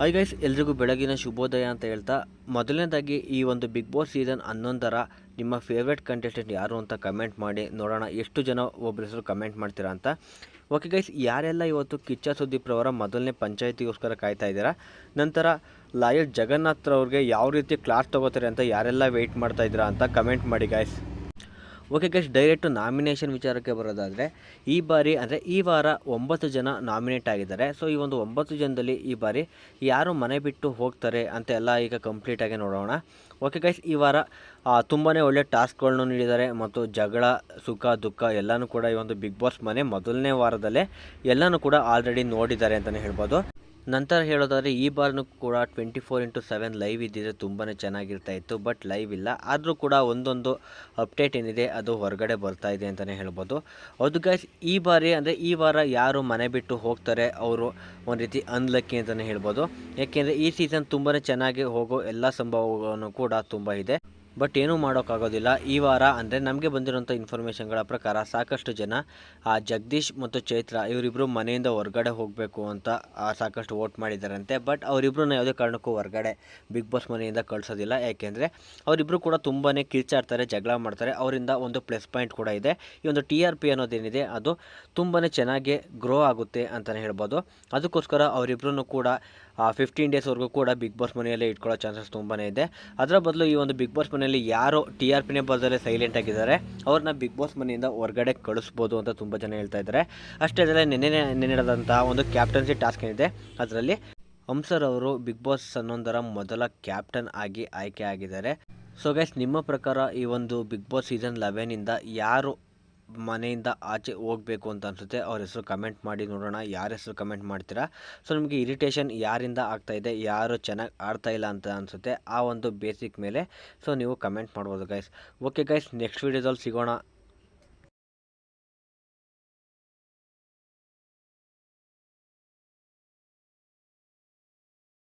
I guys ಎಲ್ರಿಗೂ ಬೆಳಗಿನ ಶುಭೋದಯ ಅಂತ ಹೇಳ್ತಾ, ಮೊದಲನೇದಾಗಿ ಈ ಒಂದು ಬಿಗ್ ಬಾಸ್ ಸೀಸನ್ ಹನ್ನೊಂದರ ನಿಮ್ಮ ಫೇವ್ರೆಟ್ ಕಂಟೆಸ್ಟೆಂಟ್ ಯಾರು ಅಂತ ಕಮೆಂಟ್ ಮಾಡಿ, ನೋಡೋಣ ಎಷ್ಟು ಜನ ಒಬ್ಬರ ಹೆಸರು ಕಮೆಂಟ್ ಮಾಡ್ತೀರಾ ಅಂತ. ಓಕೆ ಗೈಸ್ ಯಾರೆಲ್ಲ ಇವತ್ತು ಕಿಚ್ಚ ಸುದೀಪ್ ರವರ ಮೊದಲನೇ ಪಂಚಾಯತಿಗೋಸ್ಕರ ಕಾಯ್ತಾ ಇದ್ದೀರಾ? ನಂತರ ಲಾಯರ್ ಜಗನ್ನಾಥ್ ಅವ್ರಿಗೆ ಯಾವ ರೀತಿ ಕ್ಲಾಸ್ ತೊಗೋತಾರೆ ಅಂತ ಯಾರೆಲ್ಲ ವೆಯ್ಟ್ ಮಾಡ್ತಾ ಇದ್ದೀರಾ ಅಂತ ಕಮೆಂಟ್ ಮಾಡಿ guys okay guys direct nomination ವಿಚಾರಕ್ಕೆ ಬರೋದಾದರೆ, ಈ ಬಾರಿ ಅಂದರೆ ಈ ವಾರ ಒಂಬತ್ತು ಜನ ನಾಮಿನೇಟ್ ಆಗಿದ್ದಾರೆ. ಸೊ ಈ ಒಂದು ಒಂಬತ್ತು ಜನದಲ್ಲಿ ಈ ಬಾರಿ ಯಾರು ಮನೆ ಬಿಟ್ಟು ಹೋಗ್ತಾರೆ ಅಂತ ಎಲ್ಲ ಈಗ ಕಂಪ್ಲೀಟಾಗಿ ನೋಡೋಣ. ಓಕೆ ಗೈಸ್ ಈ ವಾರ ತುಂಬಾ ಒಳ್ಳೆ ಟಾಸ್ಕ್ಗಳನ್ನು ನೀಡಿದ್ದಾರೆ ಮತ್ತು ಜಗಳ, ಸುಖ, ದುಃಖ ಎಲ್ಲನೂ ಕೂಡ ಈ ಒಂದು ಬಿಗ್ ಬಾಸ್ ಮನೆ ಮೊದಲನೇ ವಾರದಲ್ಲೇ ಎಲ್ಲನೂ ಕೂಡ ಆಲ್ರೆಡಿ ನೋಡಿದ್ದಾರೆ ಅಂತಲೇ ಹೇಳ್ಬೋದು. ನಂತರ ಹೇಳೋದಾದರೆ, ಈ ಬಾರ್ನೂ ಕೂಡ twenty four into seven live ಇದ್ದಿದ್ರೆ ತುಂಬಾ ಚೆನ್ನಾಗಿರ್ತಾ ಇತ್ತು ಬಟ್ ಲೈವ್ ಇಲ್ಲ. ಆದರೂ ಕೂಡ ಒಂದೊಂದು ಅಪ್ಡೇಟ್ ಏನಿದೆ, ಅದು ಹೊರಗಡೆ ಬರ್ತಾ ಇದೆ ಅಂತಲೇ ಹೇಳ್ಬೋದು. ಅದು ಗೈಸ್ ಈ ಬಾರಿ ಅಂದರೆ, ಈ ವಾರ ಯಾರು ಮನೆ ಬಿಟ್ಟು ಹೋಗ್ತಾರೆ, ಅವರು ಒಂದು ರೀತಿ ಅನ್ಲಕ್ಕಿ ಅಂತಲೇ ಹೇಳ್ಬೋದು. ಯಾಕೆಂದರೆ, ಈ ಸೀಸನ್ ತುಂಬಾ ಚೆನ್ನಾಗಿ ಹೋಗೋ ಎಲ್ಲ ಸಂಭವಗಳನ್ನು ಕೂಡ ತುಂಬ ಇದೆ. ಬಟ್ ಏನೂ ಮಾಡೋಕ್ಕಾಗೋದಿಲ್ಲ. ಈ ವಾರ ಅಂದರೆ ನಮಗೆ ಬಂದಿರೋಂಥ ಇನ್ಫಾರ್ಮೇಷನ್ಗಳ ಪ್ರಕಾರ ಸಾಕಷ್ಟು ಜನ, ಆ ಜಗದೀಶ್ ಮತ್ತು ಚೈತ್ರ ಇವರಿಬ್ಬರು ಮನೆಯಿಂದ ಹೊರಗಡೆ ಹೋಗಬೇಕು ಅಂತ ಸಾಕಷ್ಟು ವೋಟ್ ಮಾಡಿದ್ದಾರಂತೆ. ಬಟ್ ಅವರಿಬ್ಬರನ್ನ ಯಾವುದೇ ಕಾರಣಕ್ಕೂ ಹೊರಗಡೆ ಬಿಗ್ ಬಾಸ್ ಮನೆಯಿಂದ ಕಳಿಸೋದಿಲ್ಲ. ಯಾಕೆಂದರೆ ಅವರಿಬ್ಬರು ಕೂಡ ತುಂಬಾ ಕಿರ್ಚಾಡ್ತಾರೆ, ಜಗಳ ಮಾಡ್ತಾರೆ. ಅವರಿಂದ ಒಂದು ಪ್ಲಸ್ ಪಾಯಿಂಟ್ ಕೂಡ ಇದೆ. ಈ ಒಂದು ಟಿ ಆರ್ ಪಿ ಅನ್ನೋದೇನಿದೆ, ಅದು ತುಂಬಾ ಚೆನ್ನಾಗಿ ಗ್ರೋ ಆಗುತ್ತೆ ಅಂತಲೇ ಹೇಳ್ಬೋದು. ಅದಕ್ಕೋಸ್ಕರ ಅವರಿಬ್ಬರನ್ನು ಕೂಡ ಫಿಫ್ಟೀನ್ ಡೇಸ್ವರೆಗೂ ಕೂಡ ಬಿಗ್ ಬಾಸ್ ಮನೆಯಲ್ಲೇ ಇಟ್ಕೊಳ್ಳೋ ಚಾನ್ಸಸ್ ತುಂಬಾ ಇದೆ. ಅದರ ಬದಲು ಈ ಒಂದು ಬಿಗ್ ಬಾಸ್ ಮನೆಯಲ್ಲಿ ಯಾರು ಟಿ ಆರ್ ಪಿನೇ ಬದಲೇ ಸೈಲೆಂಟ್ ಆಗಿದ್ದಾರೆ. ಅವ್ರನ್ನ ಬಿಗ್ ಬಾಸ್ ಮನೆಯಿಂದ ಹೊರಗಡೆ ಕಳಿಸ್ಬೋದು ಅಂತ ತುಂಬ ಜನ ಹೇಳ್ತಾ ಇದ್ದಾರೆ. ಅಷ್ಟೇ ಅದರಲ್ಲಿ ನಿನ್ನೆ ನೆನ್ನೆ ನಡೆದಂತಹ ಒಂದು ಕ್ಯಾಪ್ಟನ್ಸಿ ಟಾಸ್ಕ್ ಏನಿದೆ, ಅದರಲ್ಲಿ ಹಂಸರ್ ಅವರು ಬಿಗ್ ಬಾಸ್ ಹನ್ನೊಂದರ ಮೊದಲ ಕ್ಯಾಪ್ಟನ್ ಆಗಿ ಆಯ್ಕೆ ಆಗಿದ್ದಾರೆ. ಸೊ ಗೈಸ್ ನಿಮ್ಮ ಪ್ರಕಾರ ಈ ಒಂದು ಬಿಗ್ ಬಾಸ್ ಸೀಸನ್ ಲೆವೆನಿಂದ ಯಾರು ಮನೆಯಿಂದ ಆಚೆ ಹೋಗಬೇಕು ಅಂತ ಅನಿಸುತ್ತೆ. ಅವ್ರ ಹೆಸರು ಕಮೆಂಟ್ ಮಾಡಿ ನೋಡೋಣ. ಯಾರ ಹೆಸರು ಕಮೆಂಟ್ ಮಾಡ್ತೀರಾ? ಸೊ ನಿಮಗೆ ಇರಿಟೇಷನ್ ಯಾರಿಂದ ಆಗ್ತಾ ಇದೆ? ಯಾರು ಚೆನ್ನಾಗಿ ಆಡ್ತಾ ಇಲ್ಲ ಅಂತ ಅನಿಸುತ್ತೆ? ಆ ಒಂದು ಬೇಸಿಕ್ ಮೇಲೆ ಸೊ ನೀವು ಕಮೆಂಟ್ ಮಾಡ್ಬೋದು ಗೈಸ್ ಓಕೆ ಗೈಸ್ ನೆಕ್ಸ್ಟ್ ವೀಡಿಯೋದಲ್ಲಿ ಸಿಗೋಣ.